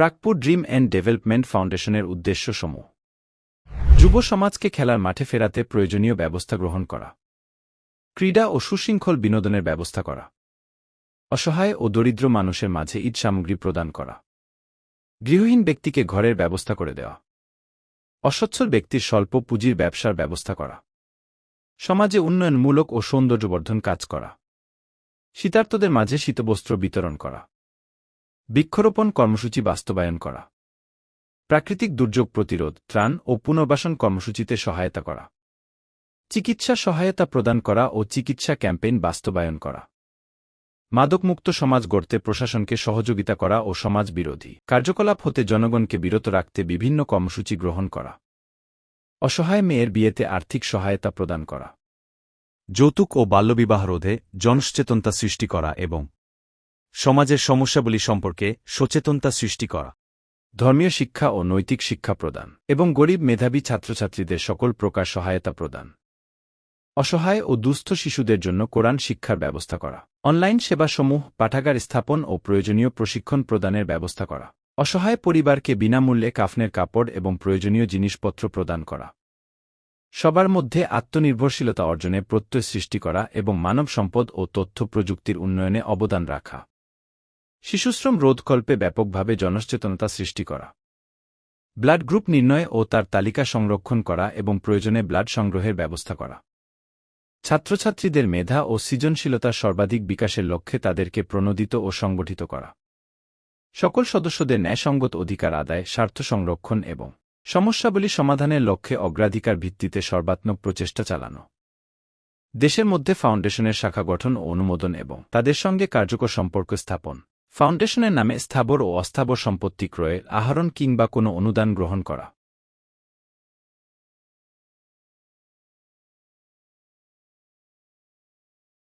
Prakpur dream and development ফাউন্ডেশনের উদ্দেশ্য সমূহ যুব সমাজকে খেলার মাঠে ফেরাতে প্রয়োজনীয় ব্যবস্থা গ্রহণ করা। ক্রীড়া ও সুশৃঙ্খল বিনোদনের ব্যবস্থা করা। অসহায় ও দরিদ্র মানুষের মাঝে ঈদ সামগ্রী প্রদান করা। গৃহহীন ব্যক্তিকে ঘরের ব্যবস্থা করে দেওয়া। অসচ্ছল ব্যক্তির স্বল্প পুঁজির ব্যবসার ব্যবস্থা করা। সমাজে উন্নয়নমূলক ও সৌন্দর্যবর্ধন কাজ করা। শীতার্তদের মাঝে শীতবস্ত্র বিতরণ করা। বৃক্ষরোপণ কর্মসূচি বাস্তবায়ন করা। প্রাকৃতিক দুর্যোগ প্রতিরোধ, ত্রাণ ও পুনর্বাসন কর্মসূচিতে সহায়তা করা। চিকিৎসা সহায়তা প্রদান করা ও চিকিৎসা ক্যাম্পেইন বাস্তবায়ন করা। মাদকমুক্ত সমাজ গড়তে প্রশাসনকে সহযোগিতা করা ও সমাজ বিরোধী। কার্যকলাপ হতে জনগণকে বিরত রাখতে বিভিন্ন কর্মসূচি গ্রহণ করা। অসহায় মেয়ের বিয়েতে আর্থিক সহায়তা প্রদান করা। যৌতুক ও বাল্যবিবাহ রোধে জনসচেতনতা সৃষ্টি করা এবং সমাজের সমস্যাবলী সম্পর্কে সচেতনতা সৃষ্টি করা। ধর্মীয় শিক্ষা ও নৈতিক শিক্ষা প্রদান এবং গরিব মেধাবী ছাত্রছাত্রীদের সকল প্রকার সহায়তা প্রদান। অসহায় ও দুস্থ শিশুদের জন্য কোরআন শিক্ষার ব্যবস্থা করা। অনলাইন সেবাসমূহ, পাঠাগার স্থাপন ও প্রয়োজনীয় প্রশিক্ষণ প্রদানের ব্যবস্থা করা। অসহায় পরিবারকে বিনামূল্যে কাফনের কাপড় এবং প্রয়োজনীয় জিনিসপত্র প্রদান করা। সবার মধ্যে আত্মনির্ভরশীলতা অর্জনে প্রত্যয় সৃষ্টি করা এবং মানব সম্পদ ও তথ্য প্রযুক্তির উন্নয়নে অবদান রাখা। শিশুশ্রম রোধকল্পে ব্যাপকভাবে জনসচেতনতা সৃষ্টি করা। ব্লাড গ্রুপ নির্ণয় ও তার তালিকা সংরক্ষণ করা এবং প্রয়োজনে ব্লাড সংগ্রহের ব্যবস্থা করা। ছাত্রছাত্রীদের মেধা ও সৃজনশীলতা সর্বাধিক বিকাশের লক্ষ্যে তাদেরকে প্রণোদিত ও সংগঠিত করা। সকল সদস্যদের ন্যায়সঙ্গত অধিকার আদায়, স্বার্থ সংরক্ষণ এবং সমস্যাবলী সমাধানের লক্ষ্যে অগ্রাধিকার ভিত্তিতে সর্বাত্মক প্রচেষ্টা চালানো। দেশের মধ্যে ফাউন্ডেশনের শাখা গঠন ও অনুমোদন এবং তাদের সঙ্গে কার্যকর সম্পর্ক স্থাপন। ফাউন্ডেশনের নামে স্থাবর ও অস্থাবর সম্পত্তি ক্রয়ের আহরণ কিংবা কোনো অনুদান গ্রহণ করা।